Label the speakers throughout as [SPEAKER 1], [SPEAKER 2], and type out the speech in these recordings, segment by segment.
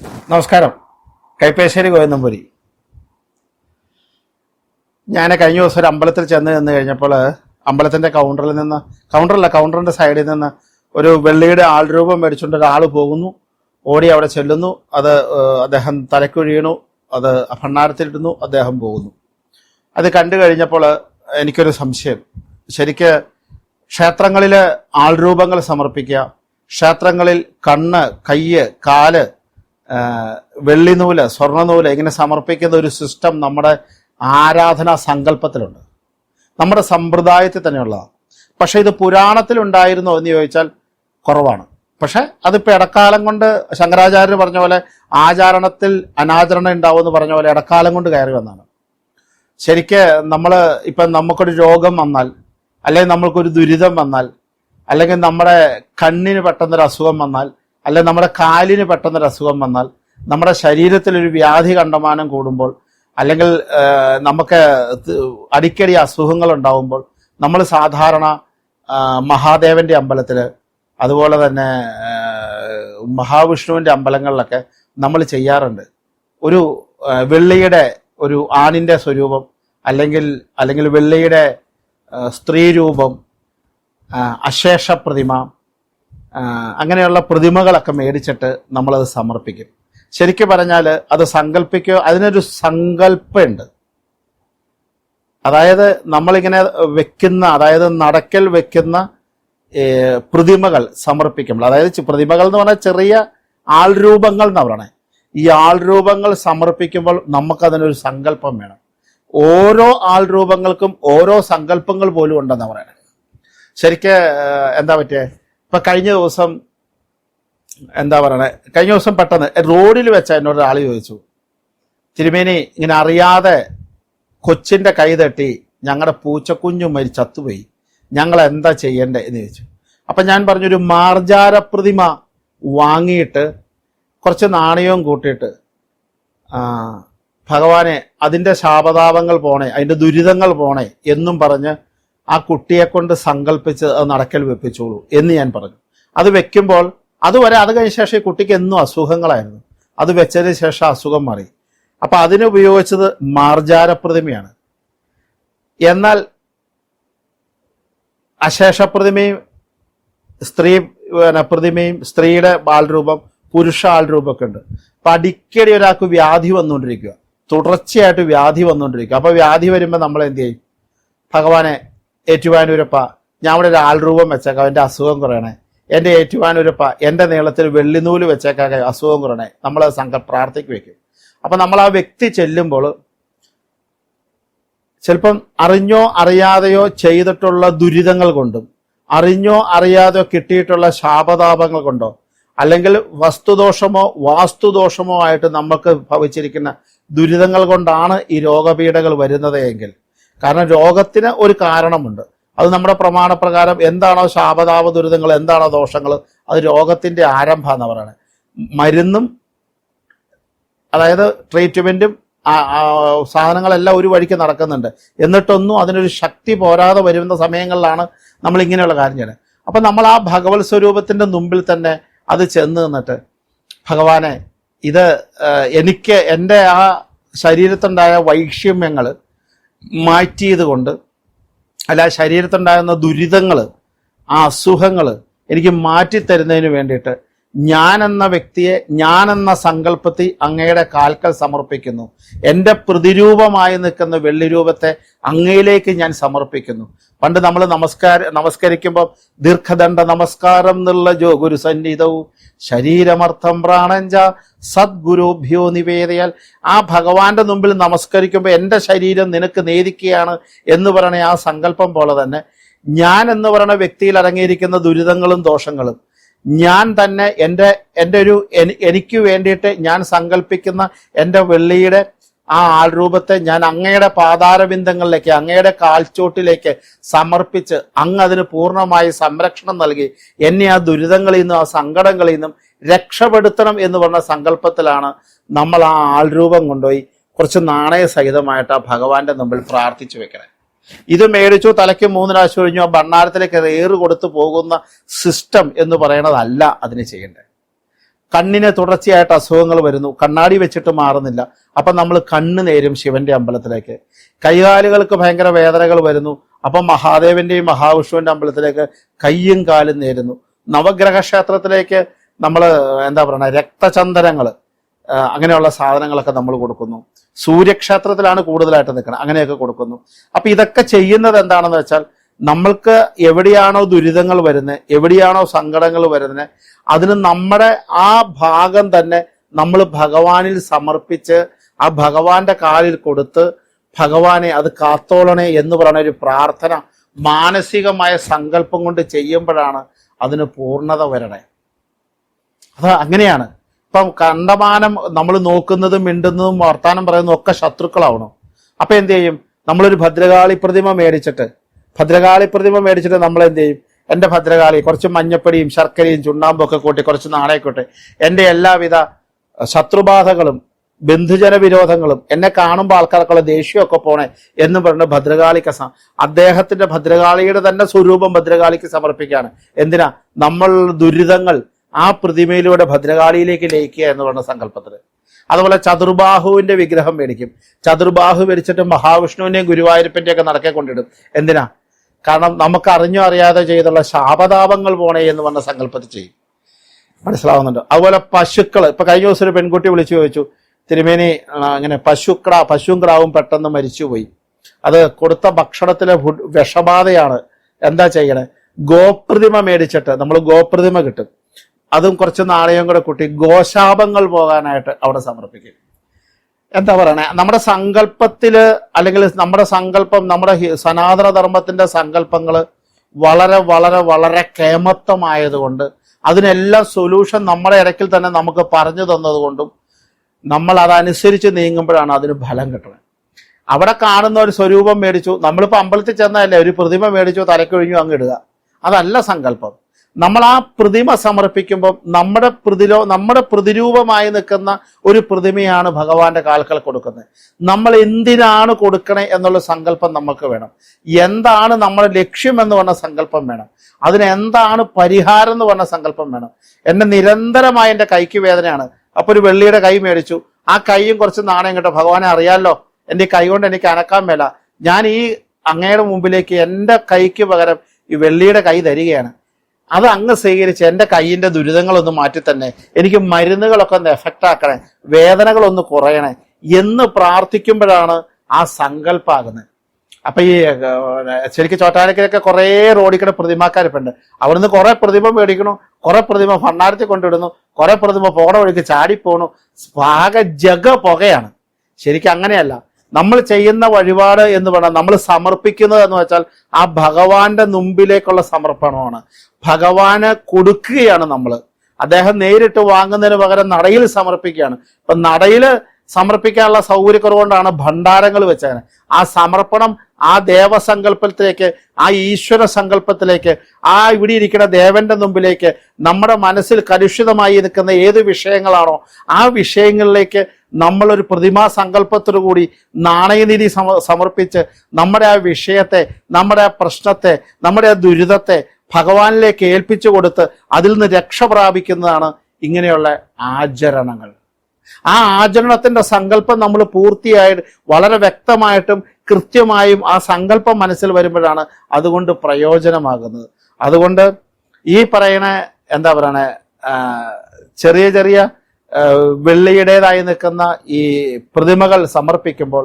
[SPEAKER 1] നമസ്കാരം. കൈപ്പേശ്ശേരി ഗോവിന്ദംപുരി ഞാൻ കഴിഞ്ഞ ദിവസം ഒരു അമ്പലത്തിൽ ചെന്ന് നിന്ന് കഴിഞ്ഞപ്പോൾ അമ്പലത്തിന്റെ കൗണ്ടറിൽ നിന്ന് കൗണ്ടറല്ല കൗണ്ടറിന്റെ സൈഡിൽ നിന്ന് ഒരു വെള്ളിയുടെ ആൾ രൂപം മേടിച്ചുകൊണ്ട് ഒരാൾ പോകുന്നു. ഓടി അവിടെ ചെല്ലുന്നു. അത് അദ്ദേഹം തലയ്ക്ക് വീണു. അത് ഭണ്ണാരത്തിലിടുന്നു. അദ്ദേഹം പോകുന്നു. അത് കണ്ടു കഴിഞ്ഞപ്പോൾ എനിക്കൊരു സംശയം. ശരിക്ക് ക്ഷേത്രങ്ങളിൽ ആൾരൂപങ്ങൾ സമർപ്പിക്കുക ക്ഷേത്രങ്ങളിൽ കണ്ണ് കയ്യ് കാൽ ആ, സ്വർണ സ്വർണനൂൽ ഇങ്ങനെ സമർപ്പിക്കുന്ന ഒരു സിസ്റ്റം നമ്മുടെ ആരാധനാ സങ്കല്പത്തിലുണ്ട്. നമ്മുടെ സമ്പ്രദായത്തിൽ തന്നെയുള്ളതാണ്. പക്ഷെ ഇത് പുരാണത്തിലുണ്ടായിരുന്നോ എന്ന് ചോദിച്ചാൽ കുറവാണ്. പക്ഷെ അതിപ്പോൾ ഇടക്കാലം കൊണ്ട് ശങ്കരാചാര്യർ പറഞ്ഞ പോലെ ആചാരണത്തിൽ അനാചരണം ഉണ്ടാവുമെന്ന് പറഞ്ഞ പോലെ ഇടക്കാലം കൊണ്ട് കയറി വന്നാണ്. ശരിക്ക് നമ്മൾ ഇപ്പം നമുക്കൊരു രോഗം വന്നാൽ അല്ലെങ്കിൽ നമ്മൾക്കൊരു ദുരിതം വന്നാൽ അല്ലെങ്കിൽ നമ്മുടെ കണ്ണിന് പെട്ടെന്നൊരു അസുഖം വന്നാൽ അല്ലെങ്കിൽ നമ്മുടെ കാലിന് പെട്ടെന്നൊരു അസുഖം വന്നാൽ നമ്മുടെ ശരീരത്തിലൊരു വ്യാധി കണ്ടമാനം കൂടുമ്പോൾ അല്ലെങ്കിൽ നമുക്ക് അടിക്കടി അസുഖങ്ങൾ ഉണ്ടാവുമ്പോൾ നമ്മൾ സാധാരണ മഹാദേവന്റെ അമ്പലത്തിൽ അതുപോലെ തന്നെ മഹാവിഷ്ണുവിന്റെ അമ്പലങ്ങളിലൊക്കെ നമ്മൾ ചെയ്യാറുണ്ട്. ഒരു വെള്ളിയുടെ ഒരു ആണിന്റെ സ്വരൂപം അല്ലെങ്കിൽ അല്ലെങ്കിൽ വെള്ളിയുടെ സ്ത്രീരൂപം സ്ത്രീ രൂപം അശേഷ പ്രതിമ അങ്ങനെയുള്ള പ്രതിമകളൊക്കെ മേടിച്ചിട്ട് നമ്മളത് സമർപ്പിക്കും. ശരിക്കും പറഞ്ഞാൽ അത് സങ്കല്പിക്കുക അതിനൊരു സങ്കല്പമുണ്ട്. അതായത് നമ്മളിങ്ങനെ വെക്കുന്ന അതായത് നടക്കൽ വെക്കുന്ന പ്രതിമകൾ സമർപ്പിക്കുമ്പോൾ അതായത് പ്രതിമകൾ എന്ന് പറഞ്ഞാൽ ചെറിയ ആൾ രൂപങ്ങൾ എന്ന് പറയണേ. ഈ ആൾ രൂപങ്ങൾ സമർപ്പിക്കുമ്പോൾ നമുക്കതിനൊരു സങ്കല്പം വേണം. ഓരോ ആൾ രൂപങ്ങൾക്കും ഓരോ സങ്കല്പങ്ങൾ പോലും ഉണ്ടെന്ന് പറയണേ. ശരിക്ക് എന്താ പറ്റിയേ? ഇപ്പൊ കഴിഞ്ഞ ദിവസം എന്താ പറയണേ? കഴിഞ്ഞ ദിവസം പെട്ടെന്ന് റോഡിൽ വെച്ച എന്നോട് ഒരാൾ ചോദിച്ചു. തിരുമേനി ഇങ്ങനെ അറിയാതെ കൊച്ചിന്റെ കൈ തട്ടി ഞങ്ങളുടെ പൂച്ചക്കുഞ്ഞു മരി ചത്തുപോയി. ഞങ്ങൾ എന്താ ചെയ്യണ്ടേ എന്ന് ചോദിച്ചു. അപ്പൊ ഞാൻ പറഞ്ഞൊരു മാർജാര പ്രതിമ വാങ്ങിയിട്ട് കുറച്ച് നാണയവും കൂട്ടിയിട്ട് ഭഗവാനെ അതിന്റെ ശാപതാപങ്ങൾ പോണേ അതിന്റെ ദുരിതങ്ങൾ പോണേ എന്നും പറഞ്ഞ് ആ കുട്ടിയെ കൊണ്ട് സങ്കല്പിച്ച് അത് നടക്കൽ വെപ്പിച്ചോളൂ എന്ന് ഞാൻ പറഞ്ഞു. അത് വെക്കുമ്പോൾ അതുവരെ അത് കഴിഞ്ഞ ശേഷം ഈ കുട്ടിക്ക് എന്നും അസുഖങ്ങളായിരുന്നു. അത് വെച്ചതിന് ശേഷം അസുഖം മാറി. അപ്പൊ അതിനുപയോഗിച്ചത് മാർജാര പ്രതിമയാണ് എന്നാൽ അശേഷ പ്രതിമയും സ്ത്രീ പ്രതിമയും സ്ത്രീയുടെ ബാലരൂപം പുരുഷ ആൾരൂപമൊക്കെ ഉണ്ട്. അപ്പൊ അടിക്കടി ഒരാൾക്ക് വ്യാധി വന്നുകൊണ്ടിരിക്കുക. തുടർച്ചയായിട്ട് വ്യാധി വന്നുകൊണ്ടിരിക്കുക. അപ്പൊ വ്യാധി വരുമ്പോൾ നമ്മൾ എന്ത് ചെയ്യും? ഭഗവാനെ ഏറ്റുവാനൂരപ്പ ഞാൻ ഇവിടെ ഒരു ആൾരൂപം വെച്ചേക്കാം എന്റെ അസുഖം കുറയണേ. എന്റെ ഏറ്റുവാനൂരപ്പ എന്റെ നീളത്തിൽ വെള്ളിനൂൽ വെച്ചേക്കാം അസുഖം കുറയണേ. നമ്മൾ സംഘ പ്രാർത്ഥിക്ക് വെക്കും. അപ്പൊ നമ്മൾ ആ വ്യക്തി ചെല്ലുമ്പോൾ ചിലപ്പം അറിഞ്ഞോ അറിയാതെയോ ചെയ്തിട്ടുള്ള ദുരിതങ്ങൾ കൊണ്ടും അറിഞ്ഞോ അറിയാതെയോ കിട്ടിയിട്ടുള്ള ശാപതാപങ്ങൾ കൊണ്ടോ അല്ലെങ്കിൽ വസ്തുദോഷമോ വാസ്തുദോഷമോ ആയിട്ട് നമുക്ക് ഭവിച്ചിരിക്കുന്ന ദുരിതങ്ങൾ കൊണ്ടാണ് ഈ രോഗപീഠകൾ വരുന്നത് എങ്കിൽ കാരണം രോഗത്തിന് ഒരു കാരണമുണ്ട്. അത് നമ്മുടെ പ്രമാണപ്രകാരം എന്താണോ ശാപതാപ ദുരിതങ്ങൾ എന്താണോ ദോഷങ്ങൾ അത് രോഗത്തിന്റെ ആരംഭം എന്ന് പറയുന്നത് മരുന്നും അതായത് ട്രീറ്റ്മെന്റും സാധനങ്ങളെല്ലാം ഒരു വഴിക്ക് നടക്കുന്നുണ്ട്. എന്നിട്ടൊന്നും അതിനൊരു ശക്തി പോരാതെ വരുന്ന സമയങ്ങളിലാണ് നമ്മൾ ഇങ്ങനെയുള്ള കാര്യം ചെയ്യുന്നത്. അപ്പം നമ്മൾ ആ ഭഗവത് സ്വരൂപത്തിന്റെ മുമ്പിൽ തന്നെ അത് ചെന്ന് നിന്നിട്ട് ഭഗവാനെ ഇത് എനിക്ക് എന്റെ ആ ശരീരത്തുണ്ടായ വൈഷമ്യങ്ങൾ മാറ്റിയത് കൊണ്ട് അല്ല ശരീരത്തുണ്ടാകുന്ന ദുരിതങ്ങൾ ആ അസുഖങ്ങൾ എനിക്ക് മാറ്റിത്തരുന്നതിന് വേണ്ടിയിട്ട് ഞാൻ എന്ന വ്യക്തിയെ ഞാൻ എന്ന സങ്കല്പത്തിൽ അങ്ങയുടെ കാൽക്കൽ സമർപ്പിക്കുന്നു. എന്റെ പ്രതിരൂപമായി നിൽക്കുന്ന വെള്ളി രൂപത്തെ അങ്ങയിലേക്ക് ഞാൻ സമർപ്പിക്കുന്നു. പണ്ട് നമ്മൾ നമസ്കാര നമസ്കരിക്കുമ്പോൾ ദീർഘദണ്ഡ നമസ്കാരം എന്നുള്ള ജോ ഗുരു സന്നിധവും ശരീരമർത്ഥം പ്രാണഞ്ച സദ്ഗുരുഭ്യോ നിവേദയാൽ ആ ഭഗവാന്റെ മുമ്പിൽ നമസ്കരിക്കുമ്പോൾ എന്റെ ശരീരം നിനക്ക് നേദിക്കുകയാണ് എന്ന് പറയുന്ന ആ സങ്കല്പം പോലെ തന്നെ ഞാൻ എന്ന് പറയുന്ന വ്യക്തിയിൽ അടങ്ങിയിരിക്കുന്ന ദുരിതങ്ങളും ദോഷങ്ങളും ഞാൻ തന്നെ എന്റെ എന്റെ ഒരു എനിക്ക് വേണ്ടിയിട്ട് ഞാൻ സങ്കല്പിക്കുന്ന എന്റെ വെള്ളിയുടെ ആ ആൾരൂപത്തെ ഞാൻ അങ്ങയുടെ പാതാരബിന്ദങ്ങളിലേക്ക് അങ്ങയുടെ കാൽച്ചോട്ടിലേക്ക് സമർപ്പിച്ച് അങ്ങ് അതിന് പൂർണമായി സംരക്ഷണം നൽകി. എന്നെ ആ ദുരിതങ്ങളിൽ നിന്നും ആ സങ്കടങ്ങളിൽ നിന്നും രക്ഷപ്പെടുത്തണം എന്ന് പറഞ്ഞ സങ്കല്പത്തിലാണ് നമ്മൾ ആ ആൾരൂപം കൊണ്ടുപോയി കുറച്ച് നാണയ സഹിതമായിട്ട് ആ ഭഗവാന്റെ മുമ്പിൽ പ്രാർത്ഥിച്ചു വെക്കണേ. ഇത് മേടിച്ചു തലയ്ക്ക് മൂന്ന് പ്രാവശ്യം കഴിഞ്ഞു ആ ഭണ്ണാരത്തിലേക്ക് ഏറ് കൊടുത്തു പോകുന്ന സിസ്റ്റം എന്ന് പറയണതല്ല അതിന് ചെയ്യേണ്ടത്. കണ്ണിന് തുടർച്ചയായിട്ട് അസുഖങ്ങൾ വരുന്നു കണ്ണാടി വെച്ചിട്ട് മാറുന്നില്ല. അപ്പൊ നമ്മൾ കണ്ണ് നേരും ശിവന്റെ അമ്പലത്തിലേക്ക്. കൈകാലുകൾക്ക് ഭയങ്കര വേദനകൾ വരുന്നു അപ്പൊ മഹാദേവന്റെയും മഹാവിഷ്ണുവിന്റെ അമ്പലത്തിലേക്ക് കയ്യും കാലും നേരുന്നു. നവഗ്രഹ ക്ഷേത്രത്തിലേക്ക് നമ്മൾ എന്താ പറയണ രക്തചന്ദനങ്ങൾ അങ്ങനെയുള്ള സാധനങ്ങളൊക്കെ നമ്മൾ കൊടുക്കുന്നു. സൂര്യക്ഷേത്രത്തിലാണ് കൂടുതലായിട്ട് നിൽക്കുന്നത് അങ്ങനെയൊക്കെ കൊടുക്കുന്നു. അപ്പൊ ഇതൊക്കെ ചെയ്യുന്നത് എന്താണെന്ന് വെച്ചാൽ നമ്മൾക്ക് എവിടെയാണോ ദുരിതങ്ങൾ വരുന്നത് എവിടെയാണോ സങ്കടങ്ങൾ വരുന്നത് അതിന് നമ്മുടെ ആ ഭാഗം തന്നെ നമ്മൾ ഭഗവാനിൽ സമർപ്പിച്ച് ആ ഭഗവാന്റെ കാലിൽ കൊടുത്ത് ഭഗവാനെ അത് കാത്തോളണേ എന്ന് പറയുന്ന ഒരു പ്രാർത്ഥന മാനസികമായ സങ്കല്പം കൊണ്ട് ചെയ്യുമ്പോഴാണ് അതിന് പൂർണത വരണേ. അത് അങ്ങനെയാണ്. ഇപ്പം കണ്ടമാനം നമ്മൾ നോക്കുന്നതും മിണ്ടുന്നതും വർത്താനം പറയുന്നതും ഒക്കെ ശത്രുക്കളാവണം. അപ്പൊ എന്ത് ചെയ്യും? നമ്മളൊരു ഭദ്രകാളി പ്രതിമ മേടിച്ചിട്ട് ഭദ്രകാളി പ്രതിമ മേടിച്ചിട്ട് നമ്മൾ എന്ത് ചെയ്യും? എന്റെ ഭദ്രകാളി കുറച്ച് മഞ്ഞപ്പൊടിയും ശർക്കരയും ചുണ്ണാമ്പും ഒക്കെ കൂട്ടി കുറച്ച് നാണയക്കൂട്ടെ എന്റെ എല്ലാവിധ ശത്രുബാധകളും ബന്ധുജന വിരോധങ്ങളും എന്നെ കാണുമ്പോൾ ആൾക്കാർക്കുള്ള ദേഷ്യമൊക്കെ പോണേ എന്ന് പറഞ്ഞ ഭദ്രകാളിക്ക് സ- അദ്ദേഹത്തിന്റെ ഭദ്രകാളിയുടെ തന്നെ സ്വരൂപം ഭദ്രകാളിക്ക് സമർപ്പിക്കുകയാണ്. എന്തിനാ? നമ്മൾ ദുരിതങ്ങൾ ആ പ്രതിമയിലൂടെ ഭദ്രകാളിയിലേക്ക് ലയിക്കുക എന്ന് പറഞ്ഞ സങ്കല്പത്തിൽ അതുപോലെ ചതുർബാഹുവിന്റെ വിഗ്രഹം മേടിക്കും. ചതുർബാഹു മേടിച്ചിട്ട് മഹാവിഷ്ണുവിന്റെയും ഗുരുവായൂരപ്പന്റെയും ഒക്കെ നടക്കെ കൊണ്ടിടും. എന്തിനാ? കാരണം നമുക്ക് അറിഞ്ഞോ അറിയാതെ ചെയ്തുള്ള ശാപതാപങ്ങൾ പോണേ എന്ന് പറഞ്ഞ സങ്കല്പത്തിൽ ചെയ്യും. മനസ്സിലാവുന്നുണ്ട്. അതുപോലെ പശുക്കൾ ഇപ്പൊ കഴിഞ്ഞ ദിവസം ഒരു പെൺകുട്ടി വിളിച്ചു ചോദിച്ചു തിരുമേനി അങ്ങനെ പശുക്രാ പശുവും ക്രാവും പെട്ടെന്ന് മരിച്ചുപോയി. അത് കൊടുത്ത ഭക്ഷണത്തിലെ വിഷബാധയാണ്. എന്താ ചെയ്യണേ? ഗോപ്രതിമ മേടിച്ചിട്ട് നമ്മൾ ഗോപ്രതിമ കിട്ടും. അതും കുറച്ച് നാണയം കൂടെ കൂട്ടി ഗോശാപങ്ങൾ പോകാനായിട്ട് അവിടെ സമർപ്പിക്കും. എന്താ പറയണേ? നമ്മുടെ സങ്കല്പത്തിൽ അല്ലെങ്കിൽ നമ്മുടെ സങ്കല്പം നമ്മുടെ സനാതന ധർമ്മത്തിന്റെ സങ്കല്പങ്ങൾ വളരെ വളരെ വളരെ കേമത്വമായതുകൊണ്ട് അതിനെല്ലാം സൊല്യൂഷൻ നമ്മുടെ ഇടയ്ക്കിൽ തന്നെ നമുക്ക് പറഞ്ഞു തന്നതുകൊണ്ടും നമ്മൾ അതനുസരിച്ച് നീങ്ങുമ്പോഴാണ് അതിന് ഫലം കിട്ടുന്നത് അവിടെ കാണുന്ന ഒരു സ്വരൂപം മേടിച്ചു. നമ്മളിപ്പോൾ അമ്പലത്തിൽ ചെന്നതല്ലേ? ഒരു പ്രതിമ മേടിച്ചു തലക്കൊഴിഞ്ഞു അങ്ങ് ഇടുക. അതല്ല സങ്കല്പം. നമ്മൾ ആ പ്രതിമ സമർപ്പിക്കുമ്പോൾ നമ്മുടെ പ്രതിരോ നമ്മുടെ പ്രതിരൂപമായി നിൽക്കുന്ന ഒരു പ്രതിമയാണ് ഭഗവാന്റെ കാൽക്കൽ കൊടുക്കുന്നത്. നമ്മൾ എന്തിനാണ് കൊടുക്കണേ എന്നുള്ള സങ്കല്പം നമുക്ക് വേണം. എന്താണ് നമ്മുടെ ലക്ഷ്യം എന്ന് പറഞ്ഞ സങ്കല്പം വേണം. അതിന് എന്താണ് പരിഹാരം എന്ന് പറഞ്ഞ സങ്കല്പം വേണം. എന്നെ നിരന്തരമായ എന്റെ കൈക്ക് വേദനയാണ്. അപ്പോൾ ഒരു വെള്ളിയുടെ കൈ മേടിച്ചു. ആ കൈയും കുറച്ച് നാണയം കിട്ടും. ഭഗവാനെ അറിയാലോ എന്റെ കൈ കൊണ്ട് എനിക്ക് അനക്കാൻ മേല. ഞാൻ ഈ അങ്ങയുടെ മുമ്പിലേക്ക് എന്റെ കൈക്ക് പകരം ഈ വെള്ളിയുടെ കൈ തരികയാണ്. അത് അങ്ങ് സ്വീകരിച്ച് എന്റെ കൈയിന്റെ ദുരിതങ്ങളൊന്ന് മാറ്റി തന്നെ എനിക്ക് മരുന്നുകളൊക്കെ ഒന്ന് എഫക്റ്റ് ആക്കണേ വേദനകളൊന്ന് കുറയണേ എന്ന് പ്രാർത്ഥിക്കുമ്പോഴാണ് ആ സങ്കല്പാകുന്നത്. അപ്പൊ ഈ ശരിക്കും ചോട്ടാനക്കരൊക്കെ കുറേ റോഡിക്കടെ പ്രതിമാക്കാരിപ്പുണ്ട്. അവിടുന്ന് കുറെ പ്രതിമ മേടിക്കണു കുറെ പ്രതിമ ഭണ്ണാരത്തിൽ കൊണ്ടിടുന്നു കുറെ പ്രതിമ പോണ വഴിക്ക് ചാടിപ്പോണു. പാക ജഗ പുകയാണ്. ശരിക്കും അങ്ങനെയല്ല. നമ്മൾ ചെയ്യുന്ന വഴിപാട് എന്ന് പറഞ്ഞാൽ നമ്മൾ സമർപ്പിക്കുന്നത് എന്ന് വെച്ചാൽ ആ ഭഗവാന്റെ മുമ്പിലേക്കുള്ള സമർപ്പണമാണ്. ഭഗവാന് കൊടുക്കുകയാണ് നമ്മൾ അദ്ദേഹം നേരിട്ട് വാങ്ങുന്നതിന് പകരം നടയിൽ സമർപ്പിക്കുകയാണ്. ഇപ്പൊ നടയിൽ സമർപ്പിക്കാനുള്ള സൗകര്യക്കുറവുകൊണ്ടാണ് ഭണ്ഡാരങ്ങൾ വെച്ചത്. ആ സമർപ്പണം ആ ദേവസങ്കല്പത്തിലേക്ക് ആ ഈശ്വര സങ്കല്പത്തിലേക്ക് ആ ഇവിടെ ഇരിക്കുന്ന ദേവന്റെ മുമ്പിലേക്ക് നമ്മുടെ മനസ്സിൽ കലുഷിതമായി നിൽക്കുന്ന ഏത് വിഷയങ്ങളാണോ ആ വിഷയങ്ങളിലേക്ക് നമ്മളൊരു പ്രതിമാ സങ്കല്പത്തോടു കൂടി നാണയനിധി സമ സമർപ്പിച്ച് നമ്മുടെ ആ വിഷയത്തെ നമ്മുടെ ആ പ്രശ്നത്തെ നമ്മുടെ ആ ദുരിതത്തെ ഭഗവാനിലേക്ക് ഏൽപ്പിച്ചു കൊടുത്ത് അതിൽ നിന്ന് രക്ഷ പ്രാപിക്കുന്നതാണ് ഇങ്ങനെയുള്ള ആചരണങ്ങൾ. ആ ആചരണത്തിന്റെ സങ്കല്പം നമ്മൾ പൂർത്തിയായിട്ട് വളരെ വ്യക്തമായിട്ടും കൃത്യമായും ആ സങ്കല്പം മനസ്സിൽ വരുമ്പോഴാണ് അതുകൊണ്ട് പ്രയോജനമാകുന്നത്. അതുകൊണ്ട് ഈ പറയണ എന്താ പറയണേ ചെറിയ ചെറിയ വെള്ളിയുടേതായി നിൽക്കുന്ന ഈ പ്രതിമകൾ സമർപ്പിക്കുമ്പോൾ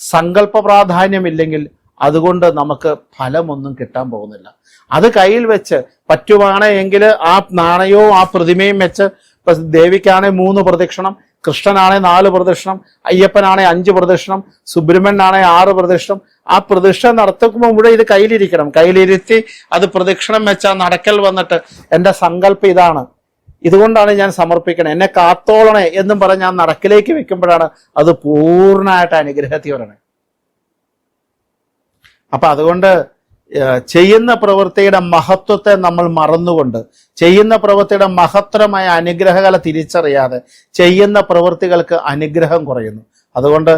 [SPEAKER 1] സങ്കല്പ പ്രാധാന്യമില്ലെങ്കിൽ അതുകൊണ്ട് നമുക്ക് ഫലമൊന്നും കിട്ടാൻ പോകുന്നില്ല. അത് കയ്യിൽ വെച്ച് പറ്റുവാണെങ്കിൽ ആ നാണയവും ആ പ്രതിമയും വെച്ച് ഇപ്പൊ ദേവിക്കാണെ മൂന്ന് പ്രദക്ഷിണം കൃഷ്ണനാണെ നാല് പ്രദക്ഷിണം അയ്യപ്പനാണെ അഞ്ച് പ്രദക്ഷിണം സുബ്രഹ്മണ്യനാണെ ആറ് പ്രദക്ഷിണം. ആ പ്രദക്ഷിണം നടത്തുമ്പോൾ ഇവിടെ ഇത് കയ്യിലിരിക്കണം. കയ്യിലിരുത്തി അത് പ്രദക്ഷിണം വെച്ചാൽ നടക്കൽ വന്നിട്ട് എന്റെ സങ്കല്പം ഇതാണ്. ഇതുകൊണ്ടാണ് ഞാൻ സമർപ്പിക്കണേ. എന്നെ കാത്തോളണേ എന്നും പറഞ്ഞ് ഞാൻ നടക്കിലേക്ക് വെക്കുമ്പോഴാണ് അത് പൂർണമായിട്ട് അനുഗ്രഹത്തിൽ വരണേ. അപ്പൊ അതുകൊണ്ട് ചെയ്യുന്ന പ്രവൃത്തിയുടെ മഹത്വത്തെ നമ്മൾ മറന്നുകൊണ്ട് ചെയ്യുന്ന പ്രവൃത്തിയുടെ മഹത്തരമായ അനുഗ്രഹകല തിരിച്ചറിയാതെ ചെയ്യുന്ന പ്രവൃത്തികൾക്ക് അനുഗ്രഹം കുറയുന്നു. അതുകൊണ്ട്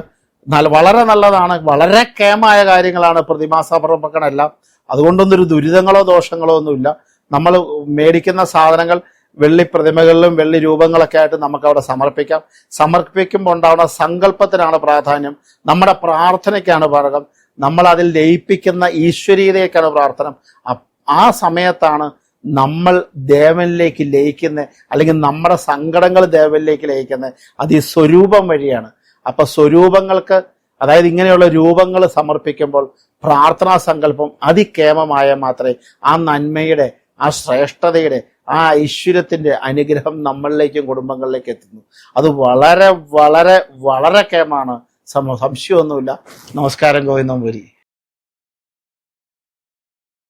[SPEAKER 1] വളരെ നല്ലതാണ് വളരെ കേമായ കാര്യങ്ങളാണ് പ്രതിമാസമർപ്പണമെല്ലാം എല്ലാം അതുകൊണ്ടൊന്നൊരു ദുരിതങ്ങളോ ദോഷങ്ങളോ ഒന്നുമില്ല. നമ്മൾ മേടിക്കുന്ന സാധനങ്ങൾ വെള്ളി പ്രതിമകളിലും വെള്ളി രൂപങ്ങളൊക്കെ ആയിട്ട് നമുക്ക് അവിടെ സമർപ്പിക്കാം. സമർപ്പിക്കുമ്പോൾ ഉണ്ടാവുന്ന സങ്കല്പത്തിനാണ് പ്രാധാന്യം. നമ്മുടെ പ്രാർത്ഥനയ്ക്കാണ് ഭാഗം നമ്മൾ അതിൽ ലയിപ്പിക്കുന്ന ഈശ്വരീയതയ്ക്കാണ് പ്രാർത്ഥന. ആ സമയത്താണ് നമ്മൾ ദേവനിലേക്ക് ലയിക്കുന്നത് അല്ലെങ്കിൽ നമ്മുടെ സങ്കടങ്ങൾ ദേവനിലേക്ക് ലയിക്കുന്നത് അത് ഈ സ്വരൂപം വഴിയാണ്. അപ്പൊ സ്വരൂപങ്ങൾക്ക് അതായത് ഇങ്ങനെയുള്ള രൂപങ്ങൾ സമർപ്പിക്കുമ്പോൾ പ്രാർത്ഥനാ സങ്കല്പം അതികേമമായ മാത്രമേ ആ നന്മയുടെ ആ ശ്രേഷ്ഠതയുടെ ആ ഐശ്വര്യത്തിന്റെ അനുഗ്രഹം നമ്മളിലേക്കും കുടുംബങ്ങളിലേക്കും എത്തുന്നു. അത് വളരെ വളരെ വളരെ കേമാണ്. സംശയമൊന്നുമില്ല. നമസ്കാരം ഗോവിന്ദം പുരി.